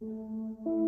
Música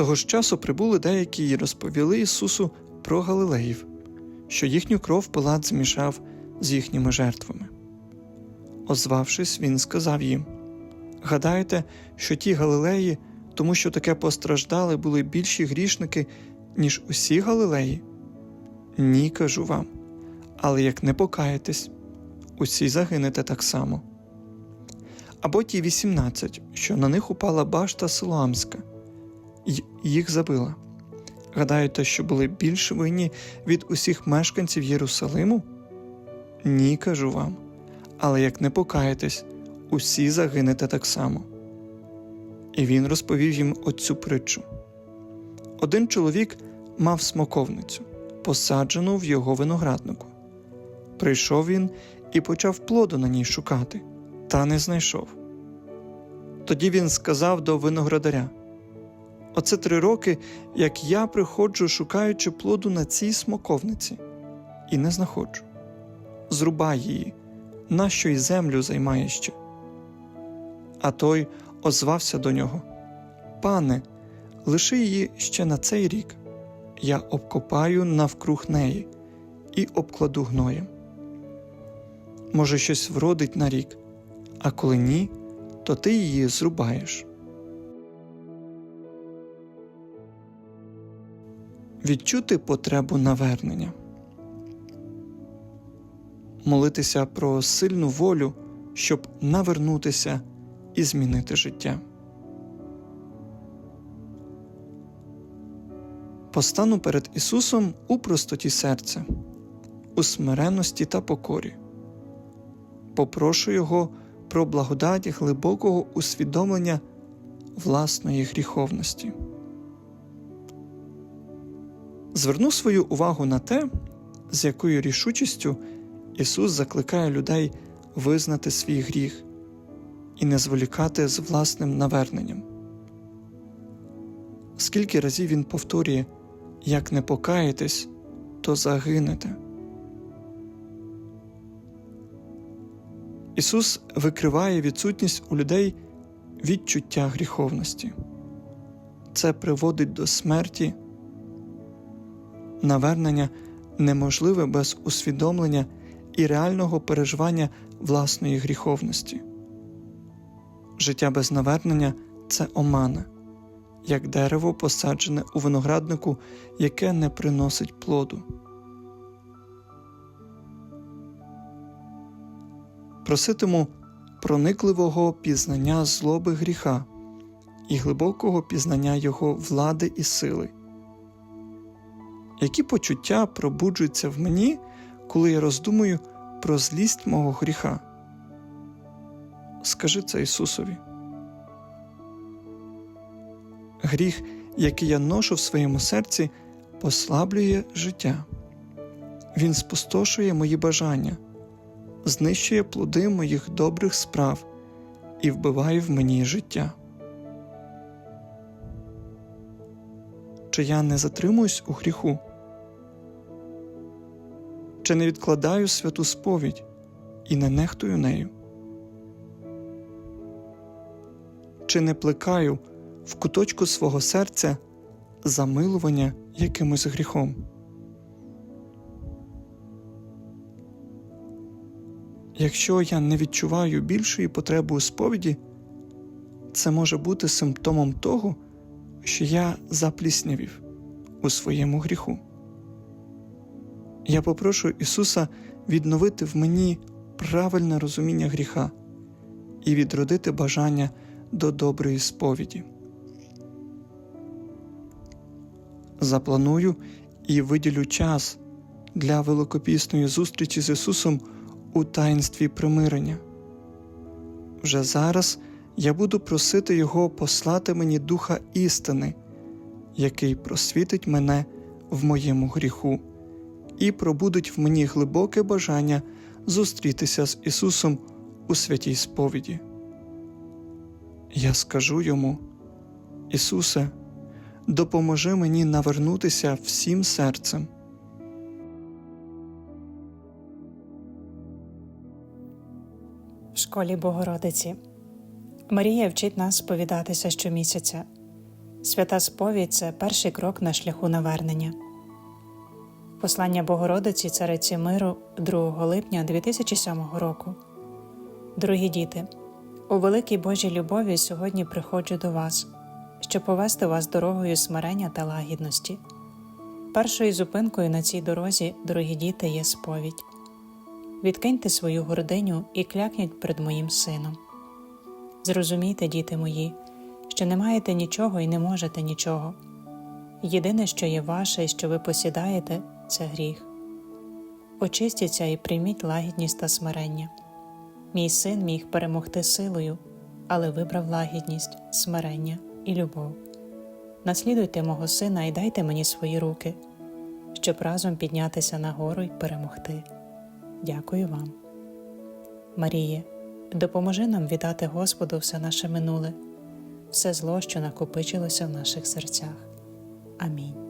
Того ж часу прибули деякі і розповіли Ісусу про Галилеїв, що їхню кров Пилат змішав з їхніми жертвами. Озвавшись, він сказав їм: Гадаєте, що ті Галилеї, тому що таке постраждали, були більші грішники, ніж усі Галилеї? Ні, кажу вам. Але як не покаєтесь, усі загинете так само. Або ті 18, що на них упала башта Силоамська, й їх забила. Гадаєте, що були більш винні від усіх мешканців Єрусалиму? Ні, кажу вам. Але як не покаєтесь, усі загинете так само. І він розповів їм оцю притчу. Один чоловік мав смоковницю, посаджену в його винограднику. Прийшов він і почав плоду на ній шукати, та не знайшов. Тоді він сказав до виноградаря: Оце три роки, як я приходжу, шукаючи плоду на цій смоковниці, і не знаходжу. Зрубай її, нащо й землю займає ще. А той озвався до нього: Пане, лиши її ще на цей рік, я обкопаю навкруг неї і обкладу гноєм. Може, щось вродить на рік, а коли ні, то ти її зрубаєш. Відчути потребу навернення, молитися про сильну волю, щоб навернутися і змінити життя. Постану перед Ісусом у простоті серця, у смиренності та покорі. Попрошу Його про благодать глибокого усвідомлення власної гріховності. Зверну свою увагу на те, з якою рішучістю Ісус закликає людей визнати свій гріх і не зволікати з власним наверненням. Скільки разів Він повторює, як не покаєтесь, то загинете. Ісус викриває відсутність у людей відчуття гріховності. Це приводить до смерті. Навернення неможливе без усвідомлення і реального переживання власної гріховності. Життя без навернення це омана, як дерево, посаджене у винограднику, яке не приносить плоду. Проситиму проникливого пізнання злоби гріха і глибокого пізнання його влади і сили. Які почуття пробуджуються в мені, коли я роздумую про злість мого гріха? Скажи це Ісусові. Гріх, який я ношу в своєму серці, послаблює життя. Він спустошує мої бажання, знищує плоди моїх добрих справ і вбиває в мені життя. Чи я не затримуюсь у гріху? Чи не відкладаю святу сповідь і не нехтую нею? Чи не плекаю в куточку свого серця замилування якимось гріхом? Якщо я не відчуваю більшої потреби у сповіді, це може бути симптомом того, що я запліснявів у своєму гріху. Я попрошу Ісуса відновити в мені правильне розуміння гріха і відродити бажання до доброї сповіді. Запланую і виділю час для великопісної зустрічі з Ісусом у таїнстві примирення. Вже зараз я буду просити Його послати мені Духа істини, який просвітить мене в моєму гріху і пробудить в мені глибоке бажання зустрітися з Ісусом у святій сповіді. Я скажу йому, Ісусе, допоможи мені навернутися всім серцем. в школі Богородиці. Марія вчить нас сповідатися щомісяця. Свята сповідь це перший крок на шляху навернення. Послання Богородиці Цариці Миру 2 липня 2007 року. Дорогі діти, у великій Божій любові сьогодні приходжу до вас, щоб повести вас дорогою смирення та лагідності. Першою зупинкою на цій дорозі, дорогі діти, є сповідь. Відкиньте свою гординю і клякніть перед моїм сином. Зрозумійте, діти мої, що не маєте нічого і не можете нічого. Єдине, що є ваше і що ви посідаєте, це гріх. Очистіться і прийміть лагідність та смирення. Мій син міг перемогти силою, але вибрав лагідність, смирення і любов. Наслідуйте мого сина і дайте мені свої руки, щоб разом піднятися нагору й перемогти. Дякую вам. Маріє, допоможи нам віддати Господу все наше минуле, все зло, що накопичилося в наших серцях. Амінь.